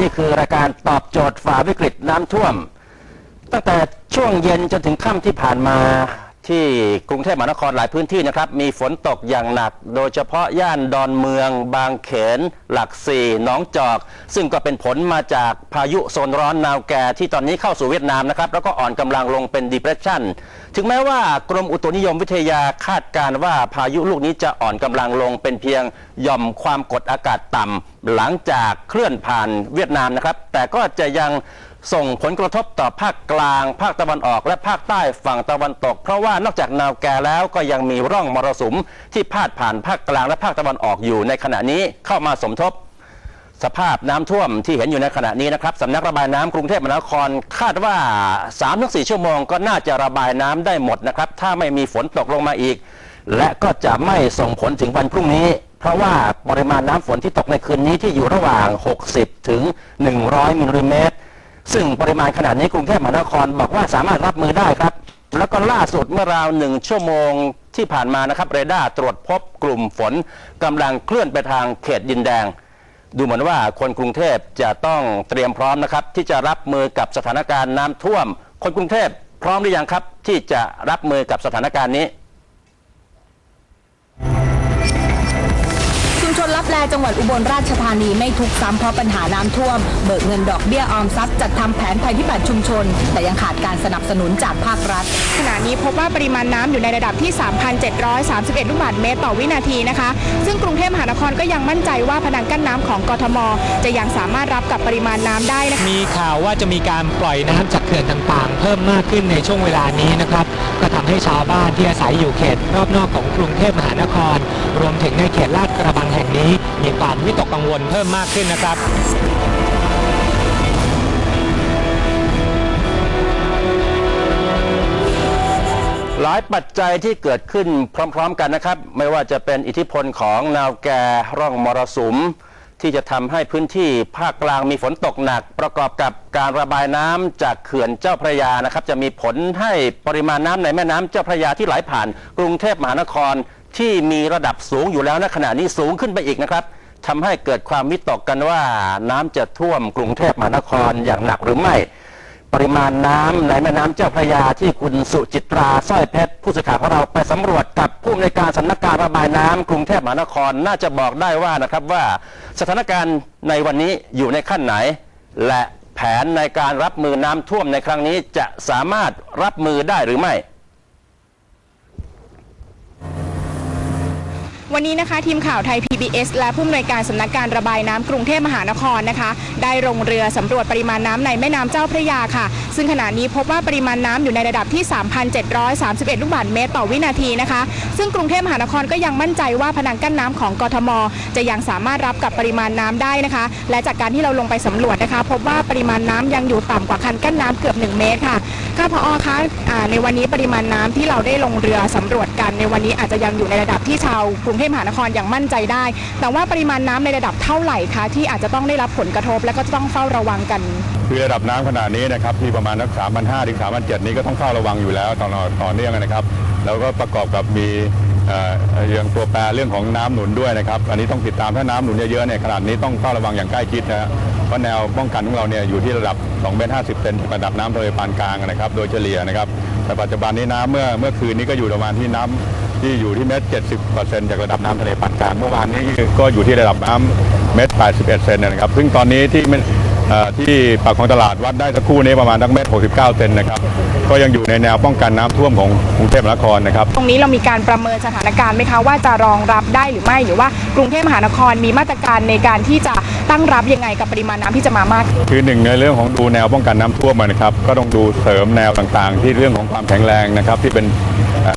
นี่คือรายการตอบโจทย์ฝ่าวิกฤตน้ำท่วม ตั้งแต่ช่วงเย็นจนถึงค่ำที่ผ่านมา ที่กรุงเทพมหานครหลายพื้นที่นะครับ มีฝนตกอย่างหนัก โดยเฉพาะย่านดอนเมือง บางเขน หลักสี่หนองจอก ซึ่งก็เป็นผลมาจากพายุโซนร้อนนาวแกที่ตอนนี้เข้าสู่เวียดนามนะครับ แล้วก็อ่อนกำลังลงเป็น depression ถึงแม้ว่ากรมอุตุนิยมวิทยาคาดการณ์ว่าพายุลูกนี้จะอ่อนกำลังลงเป็นเพียงหย่อมความกดอากาศต่ำหลังจากเคลื่อนผ่านเวียดนามนะครับ แต่ก็จะยัง ส่งผลกระทบต่อภาคกลาง ภาคตะวันออก และภาคใต้ฝั่งตะวันตก เพราะว่านอกจากแนวแกแล้วก็ยังมีร่องมรสุมที่พาดผ่านภาคกลางและภาคตะวันออกอยู่ในขณะนี้เข้ามาสมทบ สภาพน้ำท่วมที่เห็นอยู่ในขณะนี้นะครับสำนักระบายน้ำกรุงเทพมหานครคาดว่า 3-4 ชั่วโมงก็น่าจะระบายน้ำได้หมดนะครับถ้าไม่มีฝนตกลงมาอีก และก็จะไม่ส่งผลถึงวันพรุ่งนี้เพราะว่าปริมาณน้ำฝนที่ตกในคืนนี้ที่อยู่ระหว่าง 60 ถึง 100 มิลลิเมตร ซึ่งปริมาณขนาดนี้กรุงเทพมหานครบอกว่าสามารถรับมือได้ครับ แล้วก็ล่าสุดเมื่อราวหนึ่งชั่วโมงที่ผ่านมานะครับเรดาร์ตรวจพบกลุ่มฝนกำลังเคลื่อนไปทางเขตดินแดง ดูเหมือนว่าคนกรุงเทพจะต้องเตรียมพร้อมนะครับที่จะรับมือกับสถานการณ์น้ำท่วม คนกรุงเทพพร้อมหรือยังครับที่จะรับมือกับสถานการณ์นี้ ชุมชนรับแลจังหวัดอุบลราชธานีไม่ทุกข์ซ้ำเพราะปัญหาน้ำท่วม เบิกเงินดอกเบี้ยออมทรัพย์จัดทำแผนภัยพิบัติชุมชน แต่ยังขาดการสนับสนุนจากภาครัฐ ขณะนี้พบว่าปริมาณน้ำอยู่ในระดับที่ 3,731 ลูกบาศก์เมตรต่อวินาทีนะคะ ซึ่งกรุงเทพมหานครก็ยังมั่นใจว่าพนังกั้นน้ำของกทม จะยังสามารถรับกับปริมาณน้ำได้นะคะมีข่าวว่าจะมีการปล่อยน้ำจากเขื่อนต่างๆ เพิ่มมากขึ้นในช่วงเวลานี้นะครับ ก็ทำให้ชาวบ้านที่อาศัยอยู่เขตรอบนอกของกรุงเทพมหานคร รวมถึงในเขตลาดกระบังแห่งนี้มีความวิตกกังวลเพิ่มมากขึ้นนะครับหลายปัจจัยที่เกิดขึ้นพร้อม ๆ กันนะครับ ไม่ว่าจะเป็นอิทธิพลของแนวแก่ร่องมรสุม ที่จะทำให้พื้นที่ภาคกลางมีฝนตกหนัก ประกอบกับการระบายน้ำจากเขื่อนเจ้าพระยานะครับ จะมีผลให้ปริมาณน้ำในแม่น้ำเจ้าพระยาที่ไหลผ่าน กรุงเทพมหานครที่มีระดับสูงอยู่แล้วณขณะนี้สูงขึ้นไปอีกนะครับทำให้เกิดความวิตกกันว่าน้ำจะท่วมกรุงเทพมหานครอย่างหนักหรือไม่ ปริมาณน้ำในแม่น้ำเจ้าพระยาที่คุณสุจิตราสร้อยเพชรผู้สื่อข่าวของเราไปสำรวจกับผู้อำนวยการสำนักการระบายน้ำกรุงเทพมหานครน่าจะบอกได้ว่านะครับว่าสถานการณ์ในวันนี้อยู่ในขั้นไหน และแผนในการรับมือน้ำท่วมในครั้งนี้จะสามารถรับมือได้หรือไม่ วันนี้นะคะทีมข่าวไทย PBS และผู้อำนวยการสำนักการระบายน้ำกรุงเทพมหานครนะคะ ได้ลงเรือสำรวจปริมาณน้ำในแม่น้ำเจ้าพระยาค่ะ ซึ่งขณะนี้พบว่าปริมาณน้ำอยู่ในระดับที่ 3,731 ลูกบาศก์เมตรต่อวินาทีนะคะ ซึ่งกรุงเทพมหานครก็ยังมั่นใจว่าพนังกั้นน้ำของกทม จะยังสามารถรับกับปริมาณน้ำได้นะคะ และจากการที่เราลงไปสำรวจนะคะ พบว่าปริมาณน้ำยังอยู่ต่ำกว่าคันกั้นน้ำเกือบ 1 เมตรค่ะค่ะพอคะในวันนี้ปริมาณน้ำที่เราได้ลงเรือสำรวจกันในวันนี้อาจจะยังอยู่ในระดับที่ชาวกรุงเทพมหานครยังมั่นใจได้ แต่ว่าปริมาณน้ำในระดับเท่าไหร่คะที่อาจจะต้องได้รับผลกระทบ และก็จะต้องเฝ้าระวังกันคือระดับน้ำขนาดนี้นะครับที่ประมาณนัก3,500ถึง3,700นี้ก็ต้องเฝ้าระวังอยู่แล้วต่อต่อเนื่องนะครับ แล้วก็ประกอบกับมีเอ่ออย่างตัวแปรเรื่องของน้ำหนุนด้วยนะครับ อันนี้ต้องติดตามถ้าน้ำหนุนเยอะๆเนี่ยขนาดนี้ต้องเฝ้าระวังอย่างใกล้ชิดนะฮะเพราะแนวป้องกันของเราเนี่ยอยู่ที่ระดับ2เมตร50เซนระดับน้ำทะเลปานกลางนะครับ โดยเฉลี่ยนะครับ แต่ปัจจุบันนี้น้ำเมื่อเมื่อคืนนี้ก็อยู่ประมาณที่น้ำที่อยู่ที่เมตร70เปอร์เซ็นต์จากระดับน้ำทะเลปานกลางเมื่อวานนี้ก็อยู่ที่ระดับน้ำเมตร81เซนนะครับ ซึ่งตอนนี้ที่ที่ปากของตลาดวัดได้สักครู่นี้ประมาณทั้งเมตร69เซนนะครับ ก็ยังอยู่ในแนวป้องกันน้ำท่วมของกรุงเทพมหานครนะครับ ตรงนี้เรามีการประเมินสถานการณ์ไหมคะว่าจะรองรับได้หรือไม่หรือว่ากรุงเทพมหานครมีมาตรการในการที่จะ ตั้งรับยังไงกับปริมาณน้ำที่จะมามากขึ้นคือหนึ่งในเรื่องของดูแนวป้องกันน้ำท่วมนะครับก็ต้องดูเสริมแนวต่างๆ ที่เรื่องของความแข็งแรงนะครับที่เป็น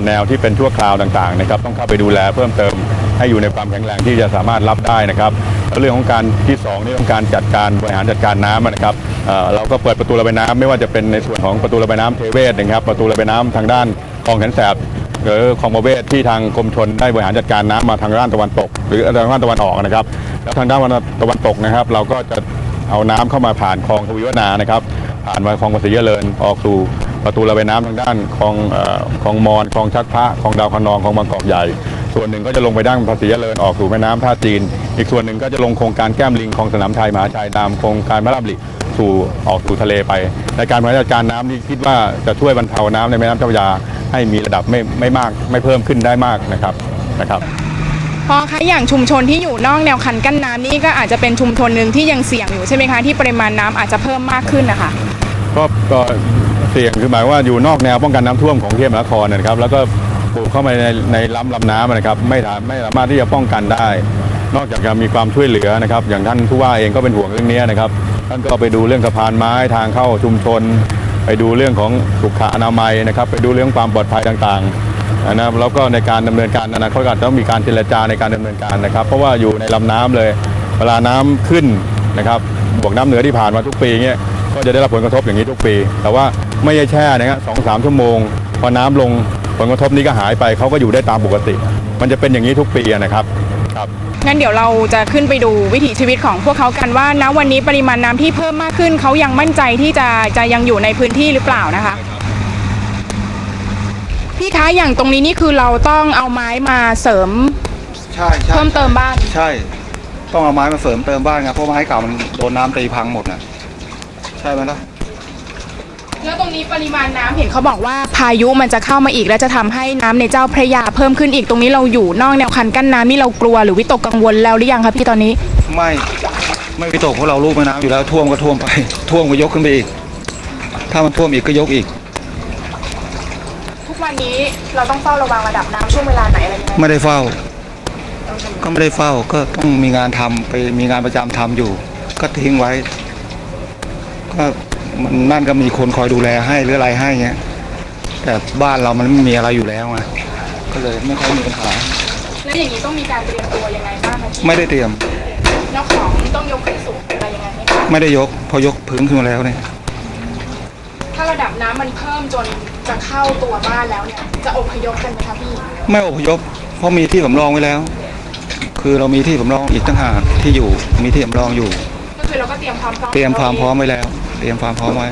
แนวที่เป็นชั่วคราวต่างๆนะครับต้องเข้าไปดูแลเพิ่มเติมให้อยู่ในความแข็งแรงที่จะสามารถรับได้นะครับเรื่องของการที่สองนี่เรื่องการจัดการบริหารจัดการน้ำนะครับเราก็เปิดประตูระบายน้ำไม่ว่าจะเป็นในส่วนของประตูระบายน้ำเทเวศนะครับประตูระบายน้ำทางด้านคลองแขนแสบหรือคลองประเวศที่ทางกรมชนได้บริหารจัดการน้ำมาทางด้านตะวันตก หรือทางด้านตะวันออกนะครับ ทางด้านตะวันตกนะครับ เราก็จะเอาน้ำเข้ามาผ่านคลองทวีวนานะครับ ผ่านมาคลองภาษีเจริญออกสู่ประตูระบายน้ำทางด้านคลองเอ่อคลองมอนคลองชักพระคลองดาวคนองคลองบางกอกใหญ่ ส่วนหนึ่งก็จะลงไปด้านภาษีเจริญออกสู่แม่น้ำท่าจีน อีกส่วนหนึ่งก็จะลงโครงการแก้มลิงคลองสนามชัยมหาชัยตามโครงการพระรามลิสู่ออกสู่ทะเลไป ในการบริหารจัดการน้ำนี่คิดว่าจะช่วยบรรเทาน้ำในแม่น้ำเจ้าพระยาให้มีระดับไม่ไม่มากไม่เพิ่มขึ้นได้มากนะครับนะครับ พอคะอย่างชุมชนที่อยู่นอกแนวคันกั้นน้ำนี่ก็อาจจะเป็นชุมชนหนึ่งที่ยังเสี่ยงอยู่ใช่ไหมคะที่ปริมาณน้ำอาจจะเพิ่มมากขึ้นนะคะ ก็ก็เสี่ยงคือหมายว่าอยู่นอกแนวป้องกันน้ำท่วมของกรุงเทพมหานครนะครับ แล้วก็ปลูกเข้ามาในในลำลำน้ำนะครับ ไม่สามไม่สามารถที่จะป้องกันได้ นอกจากจะมีความช่วยเหลือนะครับ อย่างท่านผู้ว่าเองก็เป็นห่วงเรื่องนี้นะครับท่านก็ไปดูเรื่องสะพานไม้ทางเข้าชุมชน ไปดูเรื่องของสุขอนามัยนะครับ ไปดูเรื่องความปลอดภัยต่างๆ นะครับแล้วก็ในการดำเนินการอนาคตก็อาจจะต้องมีการเจรจาในการดำเนินการนะครับ เพราะว่าอยู่ในลำน้ำเลย เวลาน้ำขึ้นนะครับบวกน้ำเหนือที่ผ่านมาทุกปีเงี้ยก็จะได้รับผลกระทบอย่างนี้ทุกปี แต่ว่าไม่ใช่แช่นะครับสองสามชั่วโมง พอน้ำลงผลกระทบนี้ก็หายไปเขาก็อยู่ได้ตามปกติ มันจะเป็นอย่างนี้ทุกปีนะครับครับงั้นเดี๋ยวเราจะขึ้นไปดูวิถีชีวิตของพวกเขากันว่าณวันนี้ปริมาณน้ำที่เพิ่มมากขึ้นเขายังมั่นใจที่จะจะยังอยู่ในพื้นที่หรือเปล่านะคะ พี่คะอย่างตรงนี้นี่คือเราต้องเอาไม้มาเสริมใช่ใช่เพิ่มเติมบ้านใช่ ต้องเอาไม้มาเสริมเติมบ้านครับเพราะไม้เก่ามันโดนน้ำตีพังหมดน่ะใช่ไหมล่ะแล้วตรงนี้ปริมาณน้ำเห็นเขาบอกว่าพายุมันจะเข้ามาอีก และจะทำให้น้ำในเจ้าพระยาเพิ่มขึ้นอีกตรงนี้เราอยู่นอกแนวคันกั้นน้ำนี่เรากลัวหรือวิตกกังวลแล้วหรือยังคะพี่ตอนนี้ ไม่ไม่ไปตกเพราะเราลูกแม่น้ำอยู่แล้วท่วมก็ท่วมไปท่วมก็ยกขึ้นไปอีก ถ้ามันท่วมอีกก็ยกอีกทุก วันนี้เราต้องเฝ้าระวังระดับน้ำช่วงเวลาไหนอะไรยังไงไม่ได้เฝ้า ก็ไม่ได้เฝ้าก็ต้องมีงานทำไปมีงานประจำทำอยู่ ก็ทิ้งไว้ ก็มันนั่นก็มีคนคอยดูแลให้หรืออะไรให้เงี้ยแต่บ้านเรามันไม่มีอะไรอยู่แล้วไงก็เลยไม่ค่อยมีปัญหา แล้วอย่างนี้ต้องมีการเตรียมตัวยังไงบ้างคะพี่ไม่ได้เตรียม แล้วของต้องยกขึ้นสูงอะไรยังไงไหมคะไม่ได้ยก พอยกพื้นขึ้นมาแล้วเนี่ย ถ้าระดับน้ำมันเพิ่มจน จะเข้าตัวบ้านแล้วเนี่ยจะอพยพกันไหมคะพี่ไม่อพยพเพราะมีที่สำรองไว้แล้ว คือเรามีที่สำรองอีกตั้งหากที่อยู่มีที่สำรองอยู่ ก็คือเราก็เตรียมความพร้อมเตรียมความพร้อมไว้แล้ว เตรียมความพร้อมไว้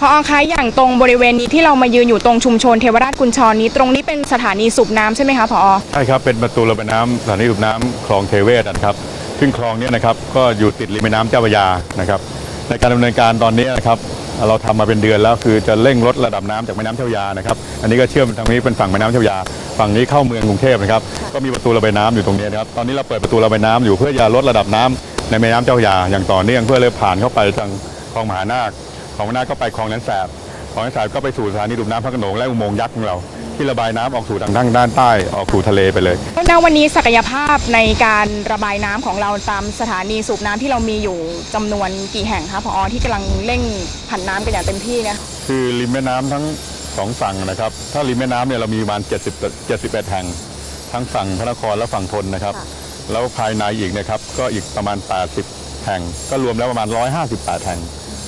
พอคะอย่างตรงบริเวณนี้ที่เรามายืนอยู่ตรงชุมชนเทวราชกุญชรนี้ ตรงนี้เป็นสถานีสูบน้ำใช่ไหมคะพอใช่ครับเป็นประตูระบายน้ำสถานีสูบน้ำคลองเทเวศนะครับ ซึ่งคลองนี้นะครับก็อยู่ติดริมแม่น้ำเจ้าพระยานะครับ ในการดำเนินการตอนนี้นะครับเราทำมาเป็นเดือนแล้วคือจะเร่งลดระดับน้ำจากแม่น้ำเจ้าพระยานะครับอันนี้ก็เชื่อมทางนี้เป็นฝั่งแม่น้ำเจ้าพระยา ฝั่งนี้เข้าเมืองกรุงเทพนะครับก็มีประตูระบายน้ำอยู่ตรงนี้นะครับตอนนี้เราเปิดประตูระบายน้ำอยู่เพื่อจะลดระดับน้ำในแม่น้ำเจ้าพระยา อย่างต่อเนื่องเพื่อเลยผ่านเข้าไปทางคลองมหานาคคลองมหานาคก็ไปคลองแหลมแสบคลองแหลมแสบก็ไปสู่สถานีดูดน้ำพระโขนงและอุโมงค์ยักษ์ของเรา ที่ระบายน้ำออกสู่ทางด้านด้านใต้ออกสู่ทะเลไปเลย ณวันนี้ศักยภาพในการระบายน้ำของเราตามสถานีสูบน้ำที่เรามีอยู่จำนวนกี่แห่งคะพอที่กำลังเร่งผันน้ำกันอย่างเต็มที่เนี่ย คือริมแม่น้ำทั้งสองฝั่งนะครับ ถ้าริมแม่น้ำเนี่ยเรามีประมาณ70 71แห่ง ทั้งฝั่งพระนครและฝั่งทนนะครับแล้วภายในอีกนะครับก็อีกประมาณ 80 แห่ง ก็รวมแล้วประมาณ 158 แห่ง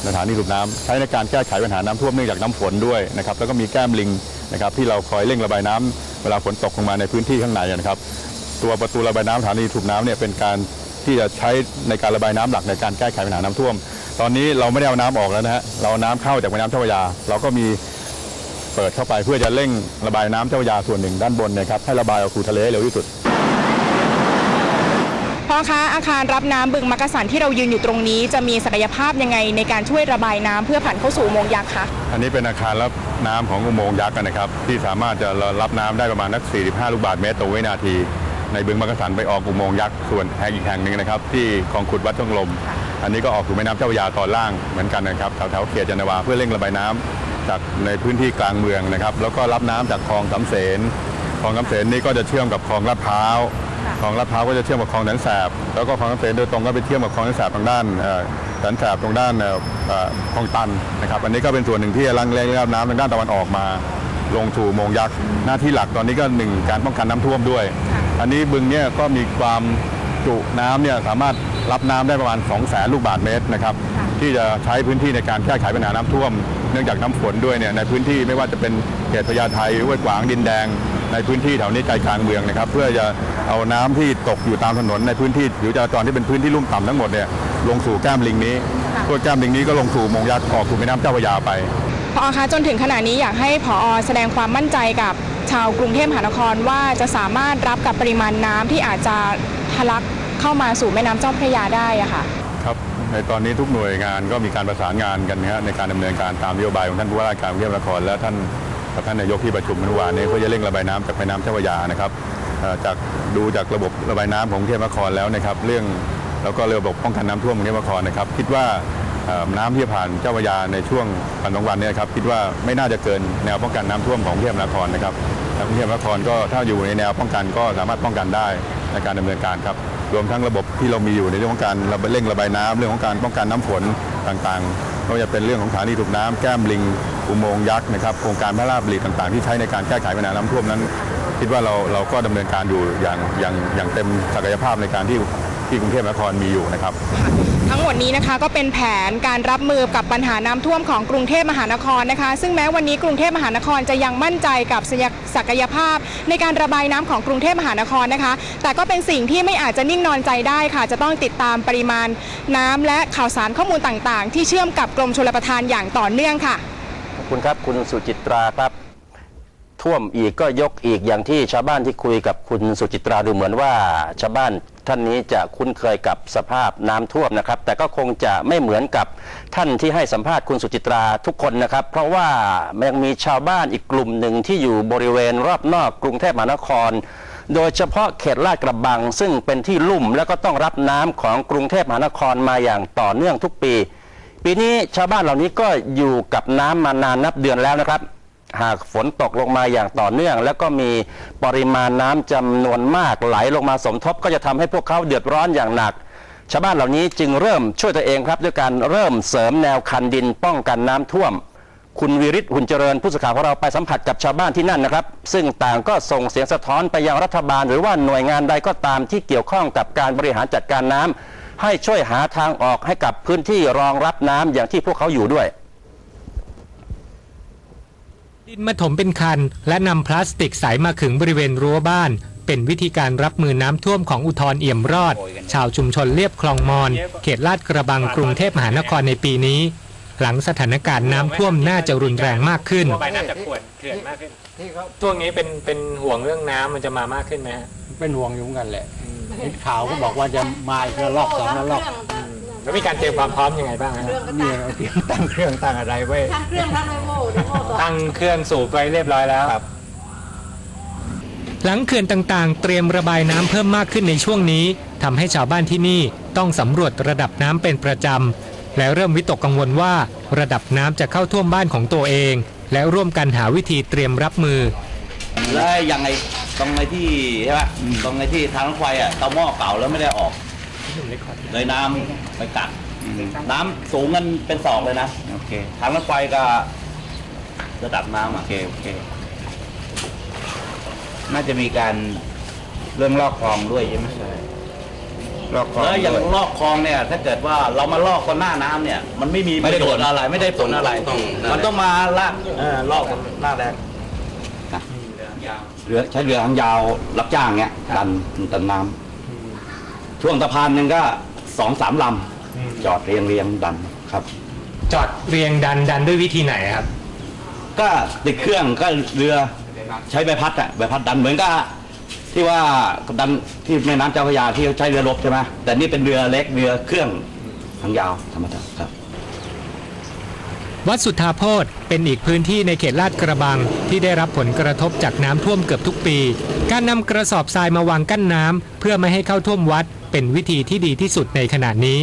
สถานีสูบน้ำใช้ในการแก้ไขปัญหาน้ำท่วมเนื่องจากน้ำฝนด้วยนะครับ แล้วก็มีแก้มลิง นะครับที่เราคอยเร่งระบายน้ำเวลาฝนตกลงมาในพื้นที่ข้างในนะครับ ตัวประตูระบายน้ำสถานีถูกน้ำเนี่ยเป็นการที่จะใช้ในการระบายน้ำหลักในการแก้ไขปัญหาน้ำท่วม ตอนนี้เราไม่ได้เอาน้ำออกแล้วนะฮะเราน้ำเข้าจากแม่น้ำเจ้าพระยา เราก็มีเปิดเข้าไปเพื่อจะเร่งระบายน้ำเจ้าพระยาส่วนหนึ่งด้านบนนะครับให้ระบายออกสู่ทะเลเร็วที่สุด พ่อคะอาคารรับน้ำบึงมักกะสันที่เรายืนอยู่ตรงนี้ จะมีศักยภาพยังไงในการช่วยระบายน้ำเพื่อผ่านเข้าสู่อุโมงค์ยักษ์คะอันนี้เป็นอาคารรับน้ำของอุโมงค์ยักษ์นะครับ ที่สามารถจะรับน้ำได้ประมาณนัก 45 ลูกบาศก์เมตรต่อวินาที ในบึงมักกะสันไปออกอุโมงค์ยักษ์ส่วนแห่งอีกแห่งหนึ่งนะครับ ที่คลองขุดวัดช่องลม อันนี้ก็ออกสู่แม่น้ำเจ้าพระยาตอนล่างเหมือนกันนะครับแถวแถวๆเขตจันทวาเพื่อเร่งระบายน้ำจากในพื้นที่กลางเมืองนะครับ แล้วก็รับน้ำจากคลองสำเสนคลองสำเสนนี่ก็จะเชื่อมกับคลองลาดพร้าว คลองลาดพร้าวก็จะเชื่อมกับคลองแสนแสบ แล้วก็คลองสำเสนโดยตรงก็ไปเชื่อมกับคลองแสนแสบทางด้านแสนแสบตรงด้านคลองตันนะครับ อันนี้ก็เป็นส่วนหนึ่งที่ลังเร่งรับน้ำทางด้านตะวันออกมา ลงสู่มงยักษ์ หน้าที่หลักตอนนี้ก็หนึ่งการป้องกันน้ำท่วมด้วย อันนี้บึงเนี่ยก็มีความจุน้ำเนี่ยสามารถรับน้ำได้ประมาณ 2 0 0แสนลูกบาศก์เมตรนะครับที่จะใช้พื้นที่ในการแก้ไขปัญหาน้ำท่วม เนื่องจากน้ำฝนด้วยเนี่ยในพื้นที่ไม่ว่าจะเป็นเขตพญาไทห้วยขวางดินแดง ในพื้นที่แถวนี้ใจกลางเมืองนะครับ เพื่อจะเอาน้ำที่ตกอยู่ตามถนนในพื้นที่ผิวจราจรที่เป็นพื้นที่ลุ่มต่ำทั้งหมดเนี่ยลงสู่แก้มลิงนี้ตัวแก้มลิงนี้ก็ลงสู่อุโมงค์ยักษ์ออกสู่แม่น้ำเจ้าพระยาไปพพอคะจนถึงขณะนี้อยากให้ผอแสดงความมั่นใจกับชาวกรุงเทพมหานครว่าจะสามารถรับกับปริมาณน้ำที่อาจจะทะลักเข้ามาสู่แม่น้ำเจ้าพระยาได้อะค่ะครับในตอนนี้ทุกหน่วยงานก็มีการประสานงานกันนะฮะในการดำเนินการตามนโยบายของท่านผู้ว่าราชการกรุงเทพมหานครและท่าน กับท่านนายกที่ประชุมเมื่อวานนี้เพื่อจะเร่งระบายน้ำจากแม่น้ำเจ้าพระยานะครับจากดูจากระบบระบายน้ำของเทพมหานครแล้วนะครับ เรื่องแล้วก็ระบบป้องกันน้ำท่วมกรุงเทพมหานครนะครับ คิดว่าน้ำที่ผ่านเจ้าพระยาในช่วงวันสองวันนี้ครับคิดว่าไม่น่าจะเกินแนวป้องกันน้ำท่วมของเทพมหานครนะครับกรุงเทพมหานครก็ถ้าอยู่ในแนวป้องกันก็สามารถป้องกันได้ในการดำเนินการครับ รวมทั้งระบบที่เรามีอยู่ในเรื่องของการเร่งระบายน้ำเรื่องของการป้องกันน้ำฝน ต่างๆไม่ว่าจะเป็นเรื่องของสถานีถูกน้ำแก้มลิงอุโมงยักษ์นะครับโครงการพระราชดำริต่างๆ ที่ใช้ในการแก้ไขปัญหาน้ำท่วมนั้น คิดว่าเราเราก็ดำเนินการอยู่อย่างอย่างอย่างเต็มศักยภาพในการที่ที่กรุงเทพมหานครมีอยู่นะครับ ทั้งหมดนี้นะคะก็เป็นแผนการรับมือกับปัญหาน้ำท่วมของกรุงเทพมหานครนะคะ ซึ่งแม้วันนี้กรุงเทพมหานครจะยังมั่นใจกับศักยภาพ ในการระบายน้ำของกรุงเทพมหานครนะคะ แต่ก็เป็นสิ่งที่ไม่อาจจะนิ่งนอนใจได้ค่ะ จะต้องติดตามปริมาณน้ำและข่าวสารข้อมูลต่างๆ ที่เชื่อมกับกรมชลประทานอย่างต่อเนื่องค่ะขอบคุณครับคุณสุจิตราครับท่วมอีกก็ยกอีกอย่างที่ชาวบ้านที่คุยกับคุณสุจิตราดูเหมือนว่าชาวบ้าน ท่านนี้จะคุ้นเคยกับสภาพน้ำท่วมนะครับ แต่ก็คงจะไม่เหมือนกับท่านที่ให้สัมภาษณ์คุณสุจิตราทุกคนนะครับ เพราะว่ายังมีชาวบ้านอีกกลุ่มหนึ่งที่อยู่บริเวณรอบนอกกรุงเทพมหานคร โดยเฉพาะเขตลาดกระบัง ซึ่งเป็นที่ลุ่มแล้วก็ต้องรับน้ำของกรุงเทพมหานครมาอย่างต่อเนื่องทุกปี ปีนี้ชาวบ้านเหล่านี้ก็อยู่กับน้ำมานานนับเดือนแล้วนะครับ หากฝนตกลงมาอย่างต่อเนื่อง แล้วก็มีปริมาณน้ำจำนวนมากไหลลงมาสมทบ ก็จะทำให้พวกเขาเดือดร้อนอย่างหนัก ชาวบ้านเหล่านี้จึงเริ่มช่วยตัวเองครับด้วยการเริ่มเสริมแนวคันดินป้องกันน้ำท่วม คุณวิริศหุ่นเจริญผู้สื่อข่าวของเราไปสัมผัสกับชาวบ้านที่นั่นนะครับ ซึ่งต่างก็ส่งเสียงสะท้อนไปยังรัฐบาล หรือว่าหน่วยงานใดก็ตามที่เกี่ยวข้องกับการบริหารจัดการน้ำให้ช่วยหาทางออกให้กับพื้นที่รองรับน้ำอย่างที่พวกเขาอยู่ด้วย ดินมาถมเป็นคัน และนำพลาสติกใสมาขึงบริเวณรั้วบ้าน เป็นวิธีการรับมือน้ำท่วมของอุทรเอี่ยมรอด ชาวชุมชนเรียบคลองมอน เขตลาดกระบังกรุงเทพมหานครในปีนี้ หลังสถานการณ์น้ำท่วมน่าจะรุนแรงมากขึ้นทั่วไปน้ำจะขวดเขื่อนมากขึ้นช่วงนี้เป็นเป็นห่วงเรื่องน้ำมันจะมามากขึ้นไหมฮะเป็นห่วงอยู่เหมือนกันแหละเห็นข่าวก็บอกว่าจะมาอีกระลอกสองระลอกแล้วมีการเตรียมความพร้อมยังไงบ้างฮะ เนี่ยเตรียมตั้งเครื่องตั้งอะไรไว้เครื่องทั้งไดโม่ไดโม่ ต่อตั้งเครื่องสูบไว้เรียบร้อยแล้วครับ หลังเขื่อนต่างๆ เตรียมระบายน้ำเพิ่มมากขึ้นในช่วงนี้ทำให้ชาวบ้านที่นี่ต้องสำรวจระดับน้ำเป็นประจำและเริ่มวิตกกังวลว่า ระดับน้ำจะเข้าท่วมบ้านของตัวเอง และร่วมกันหาวิธีเตรียมรับมือ แล้วอย่างไงตรงไอ้ที่ใช่ปะตรงไอ้ที่ทางรถไฟอะเตาหม้อเก่าแล้วไม่ได้ออกเลยน้ำไปกัดน้ำสูงกันเป็นศอกเลยนะ โอเค ทางรถไฟก็ ระดับน้ำโออะเคโอเค น่าจะมีการเรื่องลอกคลองด้วยใช่ไหมลอกคลองแล้วอย่างด้วย ลอกคลองเนี่ย ถ้าเกิดว่าเรามาลอกคนหน้าน้ำเนี่ย มันไม่มีไม่ได้ประโยชผลน์อะไร ไม่ได้ผลอะไร ต้องต้องมันต้องมาลากเออลอกกันหน้าแรงเรือใช้เรือหางยาวรับจ้างเงี้ยดันดันน้ำช่วงสะพานหนึ่งก็สองสามลำจอดเรียงเรียงดันครับ จอดเรียงดันดันด้วยวิธีไหนครับ ก็ติดเครื่องก็เรือใช้ใบพัดอะใบพัดดันเหมือนกับที่ว่าดันที่แม่น้ำเจ้าพระยาที่เขาใช้เรือรบใช่ไหมแต่นี่เป็นเรือเล็กเรือเครื่องหางยาวธรรมดาครับวัดสุทธาโพธเป็นอีกพื้นที่ในเขตลาดกระบังที่ได้รับผลกระทบจากน้ำท่วมเกือบทุกปี การนำกระสอบทรายมาวางกั้นน้ำเพื่อไม่ให้เข้าท่วมวัด เป็นวิธีที่ดีที่สุดในขณะนี้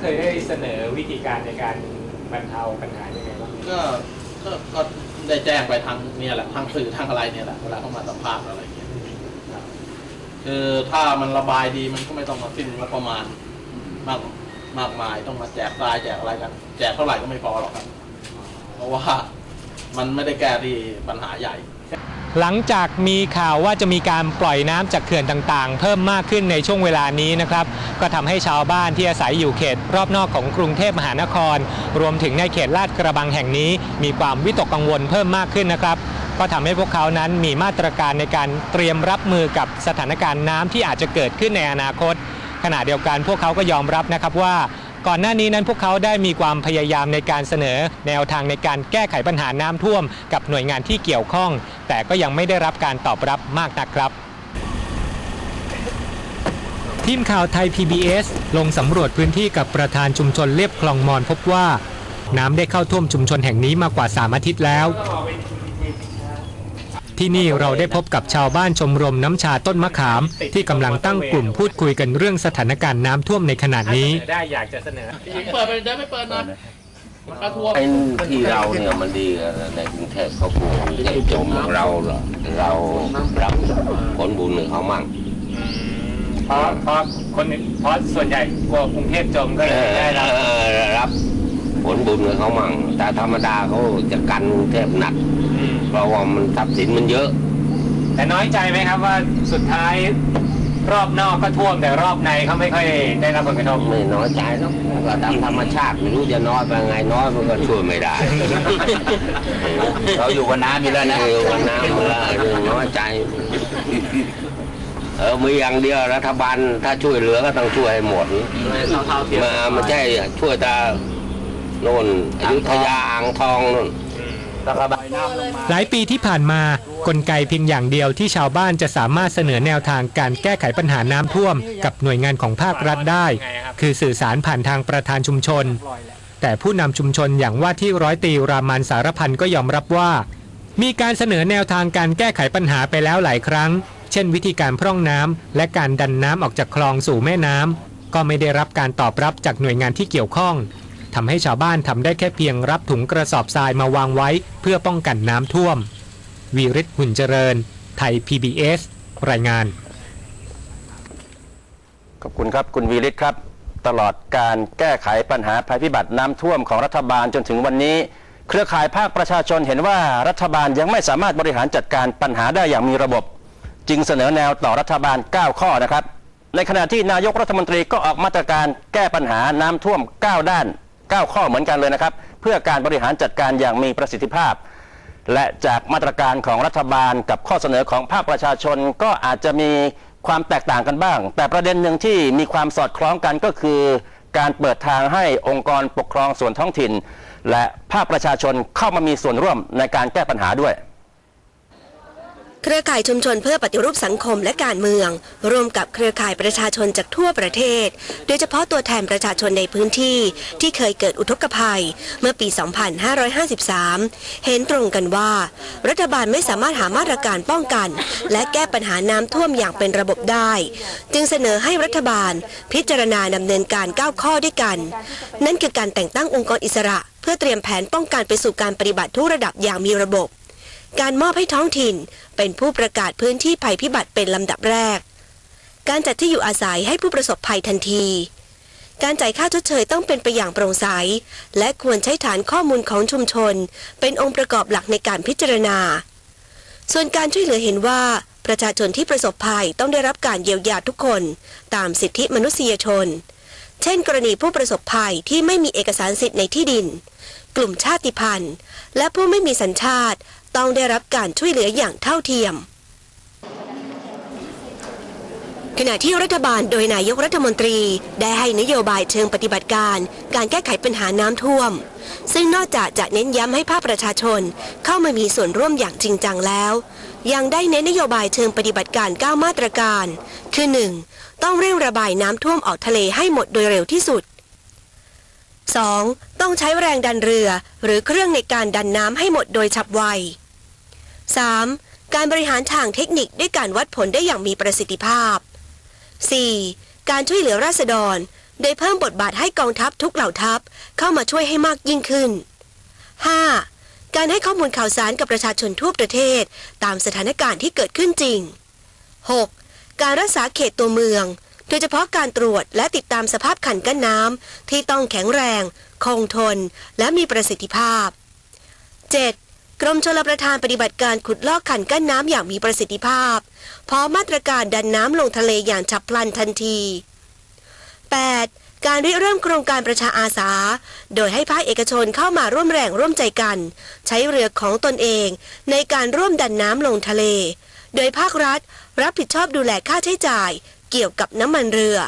เคยได้เสนอวิธีการในการบรรเทาปัญหายังไงบ้างก็ ก็ก็ได้แจ้งไปทางเนี่ยแหละทางสื่อทางอะไรเนี่ยแหละเวลาเขามาสัมภาษณ์อะไรอย่างเงี้ยคือถ้ามันระบายดีมันก็ไม่ต้องมาสิ้นงบประมาณมากมากมายต้องมาแจกทรายแจกอะไรกัน แจกเท่าไหร่ก็ไม่พอหรอกครับ เพราะว่ามันไม่ได้แก้ที่ปัญหาใหญ่ หลังจากมีข่าวว่าจะมีการปล่อยน้ำจากเขื่อนต่างๆ เพิ่มมากขึ้นในช่วงเวลานี้นะครับ ก็ทำให้ชาวบ้านที่อาศัยอยู่เขตรอบนอกของกรุงเทพมหานคร รวมถึงในเขตลาดกระบังแห่งนี้ มีความวิตกกังวลเพิ่มมากขึ้นนะครับ ก็ทำให้พวกเขานั้นมีมาตรการในการเตรียมรับมือกับสถานการณ์น้ำที่อาจจะเกิดขึ้นในอนาคต ขณะเดียวกันพวกเขาก็ยอมรับนะครับว่า ก่อนหน้านี้นั้นพวกเขาได้มีความพยายามในการเสนอแนวทางในการแก้ไขปัญหาน้ำท่วม กับหน่วยงานที่เกี่ยวข้อง แต่ก็ยังไม่ได้รับการตอบรับมากนักครับทีมข่าวไทย PBS ลงสำรวจพื้นที่กับประธานชุมชนเลียบคลองมอนพบว่า น้ำได้เข้าท่วมชุมชนแห่งนี้มากว่า 3 อาทิตย์แล้ว ที่นี่เราได้พบกับชาวบ้านชมรมน้ำชาต้นมะขาม ที่กำลังตั้งกลุ่มพูดคุยกันเรื่องสถานการณ์น้ำท่วมในขณะนี้ ได้อยากจะเสนอเปิดไปได้ไม่เปิดนะมันก็ท่วมไอ้ที่เราเนี่ยมันดีกว่าในกรุงเทพเขากลัวกรุงเทพจมเราเรารับผลบุญของเขามั่งเพราะเพราะคนเพราะส่วนใหญ่กลัวกรุงเทพจมก็เลยได้รับเออรับผลบุญของเขามั่งแต่ธรรมดาเขาจะกันกรุงเทพหนัก เพราะว่ามันทรัพย์สินมันเยอะ แต่น้อยใจไหมครับว่าสุดท้ายรอบนอกก็ท่วมแต่รอบในเขาไม่ค่อยได้รับผลกระทบไม่น้อยใจหรอกก็ตามธรรมชาติไม่รู้จะน้อยไปไงน้อยมันก็ช่วยไม่ได้ เราอยู่กับน้ำอยู่แล้วนะอยู่กับน้ำเมื่อเรื่องน้อยใจเออมีอย่างเดียวรัฐบาลถ้าช่วยเหลือก็ต้องช่วยให้หมดเท่าๆเทียมมาไม่ใช่ช่วยแต่โน่นอยุธยาอ่างทองนู่น หลายปีที่ผ่านมากลไกเพียงอย่างเดียวที่ชาวบ้านจะสามารถเสนอแนวทางการแก้ไขปัญหาน้ำท่วม กับหน่วยงานของภาครัฐได้ คือสื่อสารผ่านทางประธานชุมชน แต่ผู้นำชุมชนอย่างว่าที่ร้อยตีรามันสารพันก็ยอมรับว่า มีการเสนอแนวทางการแก้ไขปัญหาไปแล้วหลายครั้ง เช่น วิธีการพร่องน้ำและการดันน้ำออกจากคลองสู่แม่น้ำก็ไม่ได้รับการตอบรับจากหน่วยงานที่เกี่ยวข้อง ทำให้ชาวบ้านทำได้แค่เพียงรับถุงกระสอบทรายมาวางไว้เพื่อป้องกันน้ำท่วม วีริศหุ่นเจริญ ไทย PBS รายงาน ขอบคุณครับคุณวีริศครับ ตลอดการแก้ไขปัญหาภัยพิบัติน้ำท่วมของรัฐบาลจนถึงวันนี้ เครือข่ายภาคประชาชนเห็นว่ารัฐบาลยังไม่สามารถบริหารจัดการปัญหาได้อย่างมีระบบ จึงเสนอแนวต่อรัฐบาล 9 ข้อนะครับในขณะที่นายกรัฐมนตรีก็ออกมาตรการแก้ปัญหาน้ำท่วม 9 ด้าน 9 ข้อเหมือนกันเลยนะครับ เพื่อการบริหารจัดการอย่างมีประสิทธิภาพ และจากมาตรการของรัฐบาลกับข้อเสนอของภาคประชาชนก็อาจจะมีความแตกต่างกันบ้าง แต่ประเด็นหนึ่งที่มีความสอดคล้องกันก็คือการเปิดทางให้องค์กรปกครองส่วนท้องถิ่น และภาคประชาชนเข้ามามีส่วนร่วมในการแก้ปัญหาด้วย เครือข่ายชุมชนเพื่อปฏิรูปสังคมและการเมือง ร่วมกับเครือข่ายประชาชนจากทั่วประเทศ โดยเฉพาะตัวแทนประชาชนในพื้นที่ที่เคยเกิดอุทกภัย เมื่อปี 2553 เห็นตรงกันว่า รัฐบาลไม่สามารถหามาตรการป้องกัน และแก้ปัญหาน้ำท่วมอย่างเป็นระบบได้ จึงเสนอให้รัฐบาล พิจารณาดำเนินการ 9 ข้อด้วยกัน นั่นคือการแต่งตั้งองค์กรอิสระ เพื่อเตรียมแผนป้องกันไปสู่การปฏิบัติทุกระดับอย่างมีระบบ การมอบให้ท้องถิ่นเป็นผู้ประกาศพื้นที่ภัยพิบัติเป็นลำดับแรก การจัดที่อยู่อาศัยให้ผู้ประสบภัยทันที การจ่ายค่าชดเชยต้องเป็นไปอย่างโปร่งใส และควรใช้ฐานข้อมูลของชุมชน เป็นองค์ประกอบหลักในการพิจารณา ส่วนการช่วยเหลือเห็นว่าประชาชนที่ประสบภัยต้องได้รับการเยียวยาทุกคน ตามสิทธิมนุษยชน เช่น กรณีผู้ประสบภัยที่ไม่มีเอกสารสิทธิ์ในที่ดิน กลุ่มชาติพันธุ์ และผู้ไม่มีสัญชาติ ต้องได้รับการช่วยเหลืออย่างเท่าเทียม ขณะที่รัฐบาลโดยนายกรัฐมนตรีได้ให้นโยบายเชิงปฏิบัติการ การแก้ไขปัญหาน้ำท่วม ซึ่งนอกจากจะเน้นย้ำให้ภาคประชาชนเข้ามามีส่วนร่วมอย่างจริงจังแล้ว ยังได้เน้นนโยบายเชิงปฏิบัติการ 9 มาตรการ คือ 1. ต้องเร่งระบายน้ำท่วมออกทะเลให้หมดโดยเร็วที่สุด 2. ต้องใช้แรงดันเรือหรือเครื่องในการดันน้ำให้หมดโดยฉับไว 3. การบริหารทางเทคนิคด้วยการวัดผลได้อย่างมีประสิทธิภาพ 4. การช่วยเหลือราษฎร โดยเพิ่มบทบาทให้กองทัพทุกเหล่าทัพเข้ามาช่วยให้มากยิ่งขึ้น 5. การให้ข้อมูลข่าวสารกับประชาชนทั่วประเทศ ตามสถานการณ์ที่เกิดขึ้นจริง 6. การรักษาเขตตัวเมือง โดยเฉพาะการตรวจและติดตามสภาพขันกั้นน้ำที่ต้องแข็งแรง คงทน และมีประสิทธิภาพ 7. กรมชลประทานปฏิบัติการขุดลอกขันกั้นน้ำอย่างมีประสิทธิภาพ พร้อมมาตรการดันน้ำลงทะเลอย่างฉับพลันทันที 8. การริเริ่มโครงการประชาอาสา โดยให้ภาคเอกชนเข้ามาร่วมแรงร่วมใจกัน ใช้เรือของตนเองในการร่วมดันน้ำลงทะเล โดยภาครัฐรับผิดชอบดูแลค่าใช้จ่าย เกี่ยวกับน้ำมันเรือ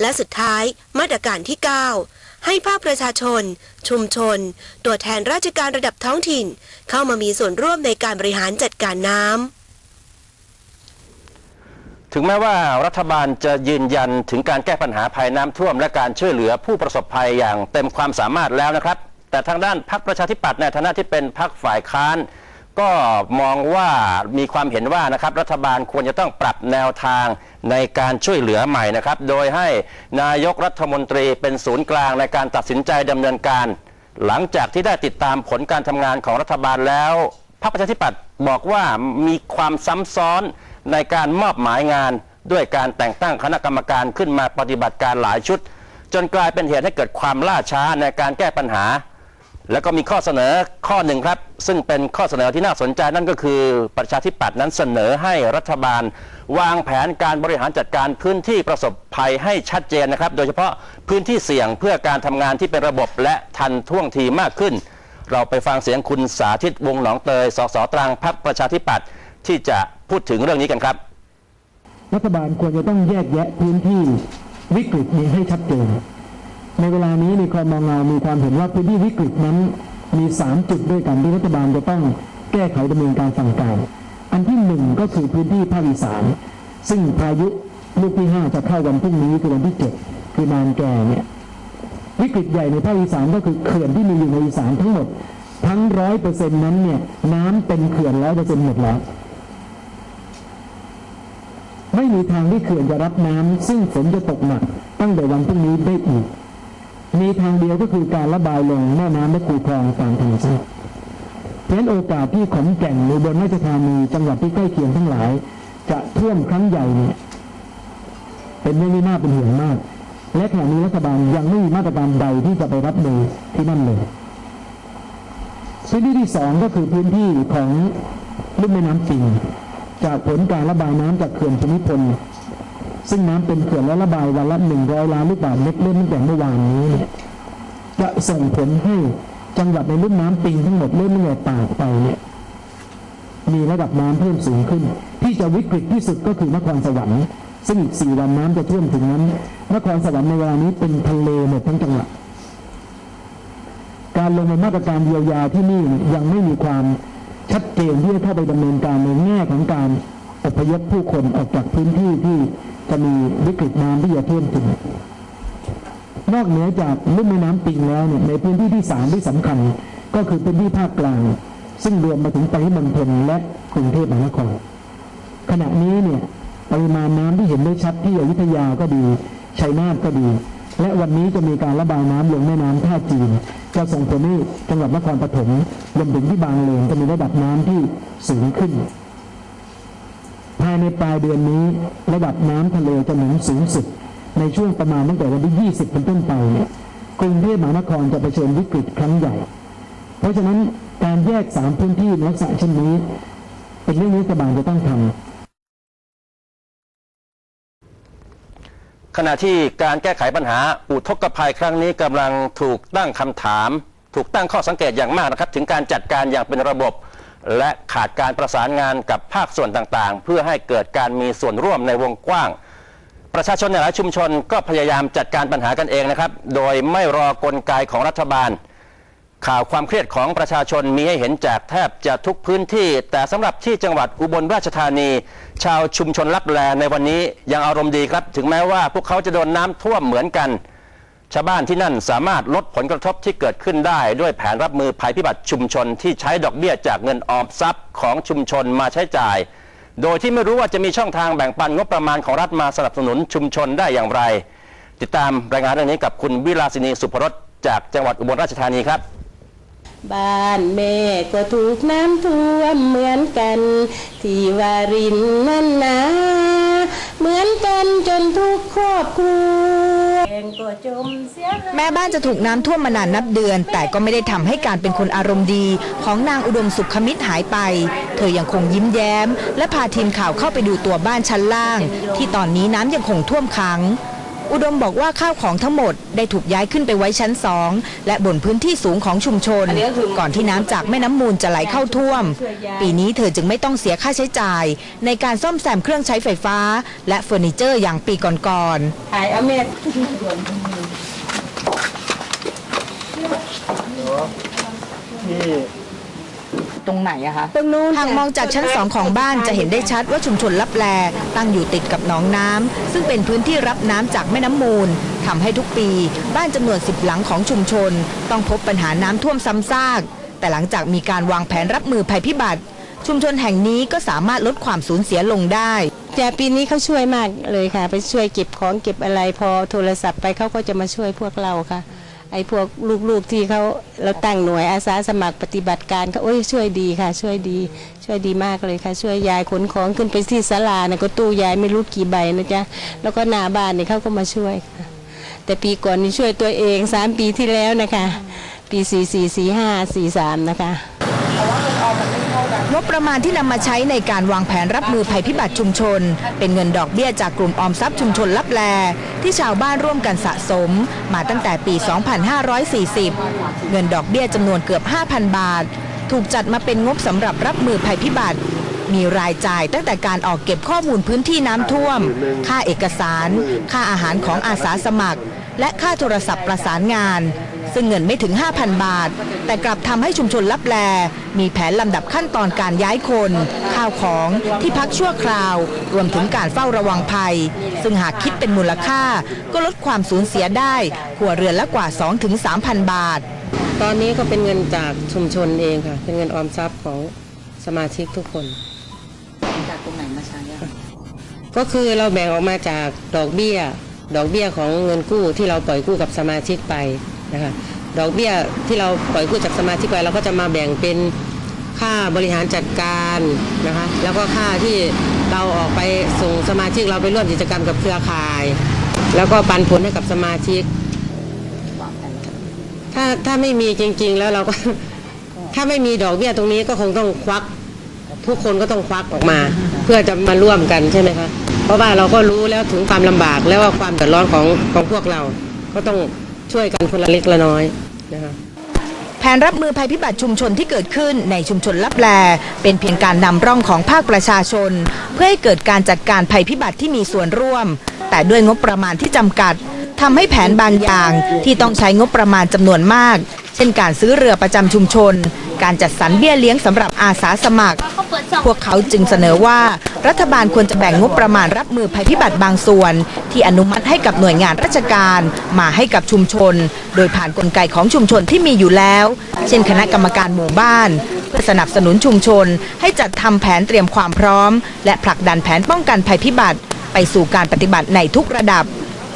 และสุดท้ายมาตรการที่ 9 ให้ภาคประชาชน ชุมชน ตัวแทนราชการระดับท้องถิ่น เข้ามามีส่วนร่วมในการบริหารจัดการน้ำถึงแม้ว่ารัฐบาลจะยืนยันถึงการแก้ปัญหาภัยน้ำท่วม และการช่วยเหลือผู้ประสบภัยอย่างเต็มความสามารถแล้วนะครับ แต่ทางด้านพรรคประชาธิปัตย์ในฐานะที่เป็นพรรคฝ่ายค้าน ก็มองว่ามีความเห็นว่านะครับรัฐบาลควรจะต้องปรับแนวทางในการช่วยเหลือใหม่นะครับ โดยให้นายกรัฐมนตรีเป็นศูนย์กลางในการตัดสินใจดำเนินการ หลังจากที่ได้ติดตามผลการทำงานของรัฐบาลแล้วพรรคประชาธิปัตย์บอกว่ามีความซ้ำซ้อนในการมอบหมายงาน ด้วยการแต่งตั้งคณะกรรมการขึ้นมาปฏิบัติการหลายชุด จนกลายเป็นเหตุให้เกิดความล่าช้าในการแก้ปัญหา แล้วก็มีข้อเสนอข้อหนึ่งครับ ซึ่งเป็นข้อเสนอที่น่าสนใจนั่นก็คือประชาธิปัตย์นั้นเสนอให้รัฐบาล วางแผนการบริหารจัดการพื้นที่ประสบภัยให้ชัดเจนนะครับ โดยเฉพาะพื้นที่เสี่ยงเพื่อการทำงานที่เป็นระบบและทันท่วงทีมากขึ้น เราไปฟังเสียงคุณสาธิตวงหนองเตยสสตรังพรรคประชาธิปัตย์ที่จะพูดถึงเรื่องนี้กันครับ รัฐบาลควรจะต้องแยกแยะพื้นที่วิกฤตนี้ให้ชัดเจน ในเวลานี้ในคอมองเงามีความเห็นว่าพื้นที่วิกฤตนั้นมี3จุดด้วยกันที่รัฐบาลจะต้องแก้ไขดำเนินการสั่งการ อันที่หนึ่งก็คือพื้นที่ภาคอีสานซึ่งพายุลูกที่5จะเข้าวันพรุ่งนี้คือวันที่7คือนานแก่เนี่ยวิกฤตใหญ่ในภาคอีสานก็คือเขื่อนที่มีอยู่ในอีสานทั้งหมด ทั้งร้อยเปอร์เซ็นต์นั้นเนี่ยน้ำเป็นเขื่อนร้อยเปอร์เซ็นต์หมดแล้วไม่มีทางที่เขื่อนจะรับน้ำซึ่งฝนจะตกหนักตั้งแต่วันพรุ่งนี้ได้อีก มีทางเดียวก็คือการระบายลงแม่น้ำและคูคลองตามธรรมชาติเพราะฉะนั้นโอกาสที่ขอนแก่นหรือบนราชธานีจังหวัดที่ใกล้เคียงทั้งหลาย จะท่วมครั้งใหญ่เนี่ยเป็นเรื่องที่น่าเป็นห่วงมาก และขณะนี้รัฐบาลยังไม่มีมาตรการใดที่จะไปรับมือที่นั่นเลยพื้นที่ที่สองก็คือพื้นที่ของลุ่มแม่น้ำปิงจากผลการระบายน้ำจากเขื่อนภูมิพล ซึ่งน้ำเป็นเขื่อนและระบายวันละหนึ่งร้อยล้านลูกบาศก์เมตรเล่นตั้งแต่เมื่อวานนี้เนี่ยจะส่งผลให้จังหวัดในลุ่มน้ำปิงทั้งหมดเริ่มตั้งแต่ตากไปเนี่ยมีระดับน้ำเพิ่มสูงขึ้น ที่จะวิกฤตที่สุดก็คือนครสวรรค์ซึ่งอีกสี่วันน้ำจะท่วมถึงนั้นนครสวรรค์ในเวลานี้เป็นทะเลหมดทั้งจังหวัดการลงในมาตรการเยียวยาที่นี่ยังไม่มีความชัดเจนที่จะเข้าไปดำเนินการในแง่ของการอพยพผู้คนออกจากพื้นที่ที่ จะมีวิกฤตน้ำที่จะท่มถึงนนอกเหนือจากลุ่มแม่น้ำปิงแล้วเนี่ยในพื้นที่ที่สามที่สำคัญ ก็คือพื้นที่ภาคกลาง ซึ่งรวมมาถึงปริมณฑลและกรุงเทพมหานครขณะนี้เนี่ยปริมาณน้ำที่เห็นได้ชัดที่อยุธยาก็ดีชัยนาทก็ดี และวันนี้จะมีการระบายน้ำลงแม่น้ำท่าจีน จะส่งผลให้จังหวัดนครปฐมรวมถึงที่บางเลนจะมีระดับน้ำที่สูงขึ้นายในปลายเดือนนี้ระดับน้ำทะเลจะหนุนสูงสุด ในช่วงประมาณตั้งแต่วันที่ 20 เป็นต้นไปเนี่ยกรุงเทพมหานครจะเผชิญวิกฤตครั้งใหญ่ เพราะฉะนั้นการแยกสามพื้นที่นลักษณะเช่นนี้ เป็นเรื่องที่รัฐบาลจะต้องทำขณะที่การแก้ไขปัญหาอุทกภัยครั้งนี้กำลังถูกตั้งคำถาม ถูกตั้งข้อสังเกตอย่างมากนะครับ ถึงการจัดการอย่างเป็นระบบ และขาดการประสานงานกับภาคส่วนต่างๆ เพื่อให้เกิดการมีส่วนร่วมในวงกว้าง ประชาชนในหลายชุมชนก็พยายามจัดการปัญหากันเองนะครับ โดยไม่รอกลไกของรัฐบาล ข่าวความเครียดของประชาชนมีให้เห็นจากแทบจะทุกพื้นที่ แต่สำหรับที่จังหวัดอุบลราชธานี ชาวชุมชนลับแลในวันนี้ยังอารมณ์ดีครับ ถึงแม้ว่าพวกเขาจะโดนน้ำท่วมเหมือนกัน ชาวบ้านที่นั่นสามารถลดผลกระทบที่เกิดขึ้นได้ ด้วยแผนรับมือภัยพิบัติชุมชนที่ใช้ดอกเบี้ยจากเงินออมทรัพย์ของชุมชนมาใช้จ่าย โดยที่ไม่รู้ว่าจะมีช่องทางแบ่งปันงบประมาณของรัฐมาสนับสนุนชุมชนได้อย่างไร ติดตามรายงานเรื่องนี้กับคุณวิลาสินีสุพรสจากจังหวัดอุบลราชธานีครับ บ้านแม่ก็ถูกน้ำท่วมเหมือนกัน ที่วารินนั่นนะ เหมือนกันจนทุกครอบครัวก็จมเสียหายแม้บ้านจะถูกน้ำท่วมมานานนับเดือน แต่ก็ไม่ได้ทำให้การเป็นคนอารมณ์ดี ของนางอุดมสุขมิตรหายไป เธอยังคงยิ้มแย้ม และพาทีมข่าวเข้าไปดูตัวบ้านชั้นล่าง ที่ตอนนี้น้ำยังคงท่วมขัง อุอุดมบอกว่าข้าวของทั้งหมดได้ถูกย้ายขึ้นไปไว้ชั้นสองและบนพื้นที่สูงของชุมชน ก่อนที่น้ำจากแม่น้ำมูลจะไหลเข้าท่วม ปีนี้เธอจึงไม่ต้องเสียค่าใช้จ่าย ในการซ่อมแซมเครื่องใช้ไฟฟ้า และเฟอร์นิเจอร์อย่างปีก่อนๆขายเอาเม็ด ตรงไหนอะคะตรงนู้นหากมองจากชั้นสองของบ้านจะเห็นได้ชัดว่าชุมชนลับแล ตั้งอยู่ติดกับหนองน้ำซึ่งเป็นพื้นที่รับน้ำจากแม่น้ำมูลทำให้ทุกปี บ้านจำนวนสิบหลังของชุมชน ต้องพบปัญหาน้ำท่วมซ้ำซาก แต่หลังจากมีการวางแผนรับมือภัยพิบัติ ชุมชนแห่งนี้ก็สามารถลดความสูญเสียลงได้ แต่ปีนี้เขาช่วยมากเลยค่ะ ไปช่วยเก็บของเก็บอะไรพอโทรศัพท์ไปเขาก็จะมาช่วยพวกเราค่ะ ไอ้พวกลูกๆที่เขาเราตั้งหน่วยอาสาสมัครปฏิบัติการเขาโอ้ยช่วยดีค่ะ ช่วยดี ช่วยดีมากเลยค่ะ ช่วยยายขนของขึ้นไปที่ศาลาเนี่ยก็ตู้ยายไม่รู้กี่ใบนะจ๊ะแล้วก็หน้าบ้านเนี่ยเขาก็มาช่วยค่ะ แต่ปีก่อนนี่ช่วยตัวเองสามปีที่แล้วนะคะ ปีสี่สี่สี่ห้าสี่สามนะคะ งบประมาณที่นำมาใช้ในการวางแผนรับมือภัยพิบัติชุมชน เป็นเงินดอกเบี้ยจากกลุ่มออมทรัพย์ชุมชนลับแล ที่ชาวบ้านร่วมกันสะสม มาตั้งแต่ปี 2540 เงินดอกเบี้ยจำนวนเกือบ 5,000 บาท ถูกจัดมาเป็นงบสำหรับรับมือภัยพิบัติมีรายจ่ายตั้งแต่การออกเก็บข้อมูลพื้นที่น้ำท่วม ค่าเอกสาร ค่าอาหารของอาสาสมัคร และค่าโทรศัพท์ประสานงาน ซึ่งเงินไม่ถึง 5,000 บาท แต่กลับทำให้ชุมชนลับแล มีแผนลำดับขั้นตอนการย้ายคน ข้าวของที่พักชั่วคราว รวมถึงการเฝ้าระวังภัย ซึ่งหากคิดเป็นมูลค่า ก็ลดความสูญเสียได้ครัวเรือนละกว่า 2-3,000 บาท ตอนนี้ก็เป็นเงินจากชุมชนเองค่ะ เป็นเงินออมทรัพย์ของสมาชิกทุกคน จากตรงไหนมาใช้ก็คือเราแบ่งออกมาจากดอกเบี้ย ดอกเบี้ยของเงินกู้ที่เราปล่อยกู้กับสมาชิกไป นะคะดอกเบี้ยที่เราปล่อยกู้จากสมาชิกไปเราก็จะมาแบ่งเป็นค่าบริหารจัดการนะคะแล้วก็ค่าที่เราออกไปส่งสมาชิกเราไปร่วมกิจกรรมกับเครือข่าย แล้วก็ปันผลให้กับสมาชิก ถ้าถ้าไม่มีจริง ๆ แล้วเราก็ถ้าไม่มีดอกเบี้ยตรงนี้ก็คงต้องควัก ทุกคนก็ต้องควักออกมา เพื่อจะมาร่วมกันใช่ไหมคะเพราะว่าเราก็รู้แล้วถึงความลำบากแล้วว่าความเดือดร้อนของของพวกเราก็ต้อง ช่วยกันคนละเล็กละน้อยนะคะแผนรับมือภัยพิบัติชุมชนที่เกิดขึ้นในชุมชนลับแล เป็นเพียงการนำร่องของภาคประชาชน เพื่อให้เกิดการจัดการภัยพิบัติที่มีส่วนร่วม แต่ด้วยงบประมาณที่จำกัดทำให้แผนบางอย่างที่ต้องใช้งบประมาณจำนวนมาก เช่นการซื้อเรือประจำชุมชน การจัดสรรเบี้ยเลี้ยงสำหรับอาสาสมัคร พวกเขาจึงเสนอว่า รัฐบาลควรจะแบ่งงบประมาณรับมือภัยพิบัติบางส่วน ที่อนุมัติให้กับหน่วยงานราชการ มาให้กับชุมชน โดยผ่านกลไกของชุมชนที่มีอยู่แล้ว เช่นคณะกรรมการหมู่บ้านเพื่อสนับสนุนชุมชน ให้จัดทำแผนเตรียมความพร้อม และผลักดันแผนป้องกันภัยพิบัติ ไปสู่การปฏิบัติในทุกระดับ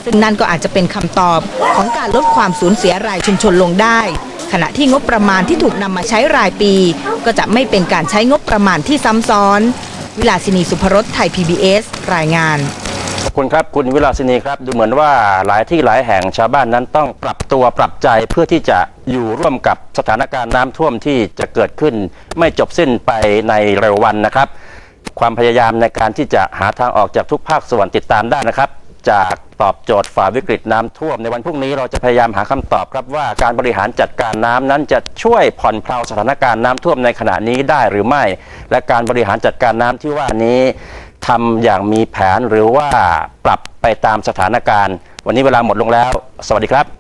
ซึ่งนั่นก็อาจจะเป็นคำตอบของการลดความสูญเสียรายชุมชนลงได้ ขณะที่งบประมาณที่ถูกนำมาใช้รายปี ก็จะไม่เป็นการใช้งบประมาณที่ซ้ำซ้อน วิลาสินีสุภรสไทย PBS รายงานขอบคุณครับคุณวิลาสินีครับ ดูเหมือนว่าหลายที่หลายแห่งชาวบ้านนั้นต้องปรับตัวปรับใจเพื่อที่จะอยู่ร่วมกับสถานการณ์น้ำท่วมที่จะเกิดขึ้น ไม่จบสิ้นไปในเร็ววันนะครับ ความพยายามในการที่จะหาทางออกจากทุกภาคส่วนติดตามได้นะครับ จากตอบโจทย์ฝ่าวิกฤตน้ำท่วม ในวันพรุ่งนี้เราจะพยายามหาคำตอบครับว่าการบริหารจัดการน้ำนั้นจะช่วยผ่อนเพลาสถานการณ์น้ำท่วมในขณะนี้ได้หรือไม่ และการบริหารจัดการน้ำที่ว่านี้ทำอย่างมีแผนหรือว่าปรับไปตามสถานการณ์ วันนี้เวลาหมดลงแล้ว สวัสดีครับ